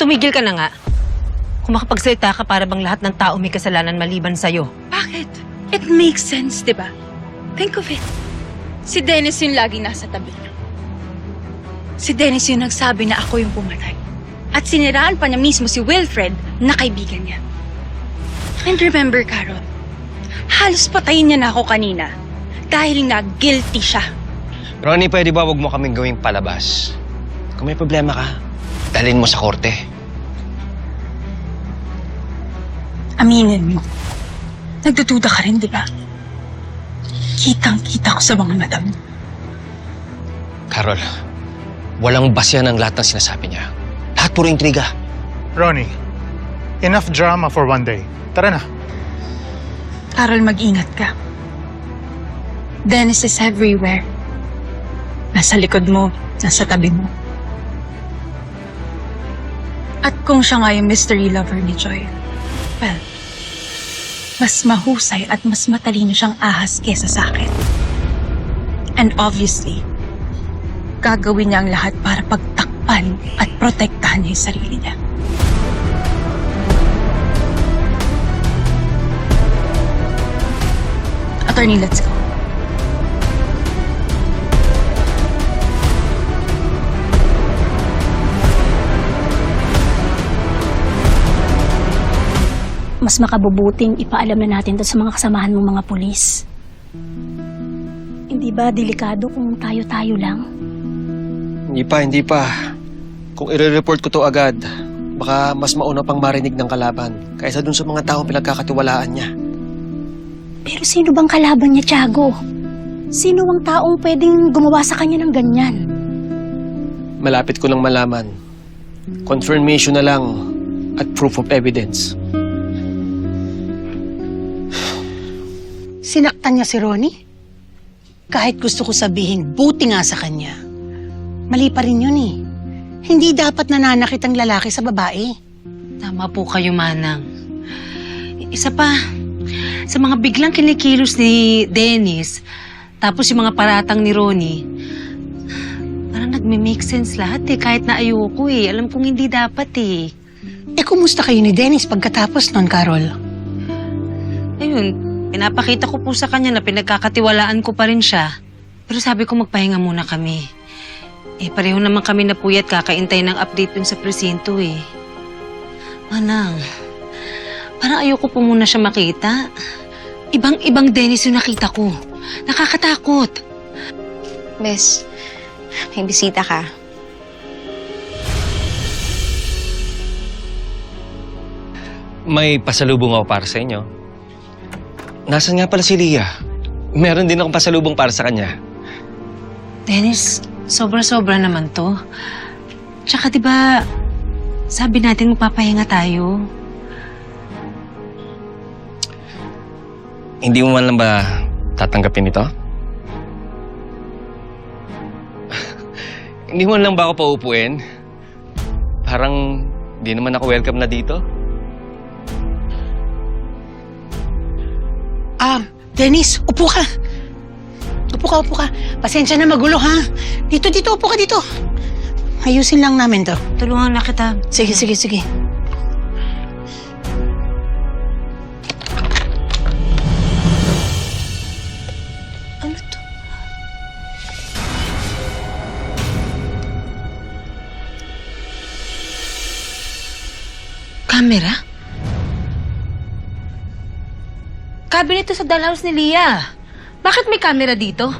tumigil ka na nga. Kung makapagsalita ka para bang lahat ng tao may kasalanan maliban sa'yo. Bakit? It makes sense, di ba? Think of it. Si Dennis yung laging nasa tabi niya. Si Dennis yung nagsabi na ako yung pumatay. At siniraan pa niya mismo si Wilfred na kaibigan niya. And remember, Carol, halos patayin niya na ako kanina dahil na guilty siya. Ronnie, pwede ba wag mo kaming gawing palabas? Kung may problema ka, dalhin mo sa korte. Aminin mo. Nagdududa ka rin, di ba? Kitang-kita ko sa mga mata mo. Carol, walang basya ng lahat ng sinasabi niya. Lahat puro intriga. Ronnie, enough drama for one day. Tara na. Carol, mag-ingat ka. Dennis is everywhere. Nasa likod mo, nasa tabi mo. At kung siya nga yung mystery lover ni Joy, well, mas mahusay at mas matalino siyang ahas kesa sa akin. And obviously, gagawin niya ang lahat para pagtakpan at protektahan niya yung sarili niya. Attorney, let's go. Mas makabubuting ipaalam na natin to sa mga kasamahan mong mga pulis. Hindi ba delikado kung tayo-tayo lang? Hindi pa, hindi pa. Kung i-report ko to agad, baka mas mauna pang marinig ng kalaban kaysa dun sa mga taong pinagkakatiwalaan niya. Pero sino bang kalaban niya, Tiago? Sino ang taong pwedeng gumawa sa kanya ng ganyan? Malapit ko lang malaman. Confirmation na lang at proof of evidence. Sinaktan niya si Ronnie? Kahit gusto ko sabihin, buti nga sa kanya. Mali pa rin yun eh. Hindi dapat nananakit ang lalaki sa babae. Tama po kayo, Manang. Isa pa, sa mga biglang kinikilos ni Dennis, tapos yung mga paratang ni Ronnie, parang nagme-make sense lahat eh, kahit na ayoko eh. Alam kong hindi dapat eh. Eh, kumusta kayo ni Dennis pagkatapos nun, Carol? Ayun, pinapakita ko po sa kanya na pinagkakatiwalaan ko pa rin siya. Pero sabi ko magpahinga muna kami. Eh, pareho naman kami na puyat kakaintay ng update dun sa presinto eh. Manang, parang ayoko po muna siya makita. Ibang-ibang Dennis yung nakita ko. Nakakatakot. Bes, may bisita ka. May pasalubong ako para sa inyo. Nasaan nga pala si Leah? Meron din akong pasalubong para sa kanya. Dennis, sobra-sobra naman to. Tsaka di ba, sabi natin magpapahinga tayo. Hindi mo man lang ba tatanggapin ito? Hindi mo man lang ba ako paupuin? Parang di naman ako welcome na dito. Dennis, upo ka. Upo ka, upo ka. Pasensya na magulo, ha? Dito, dito, upo ka dito. Ayusin lang namin to. Tulungan na kita. Sige, sige, sige. Ano to? Camera? Cabinet to sa dollhouse ni Leah. Bakit may camera dito?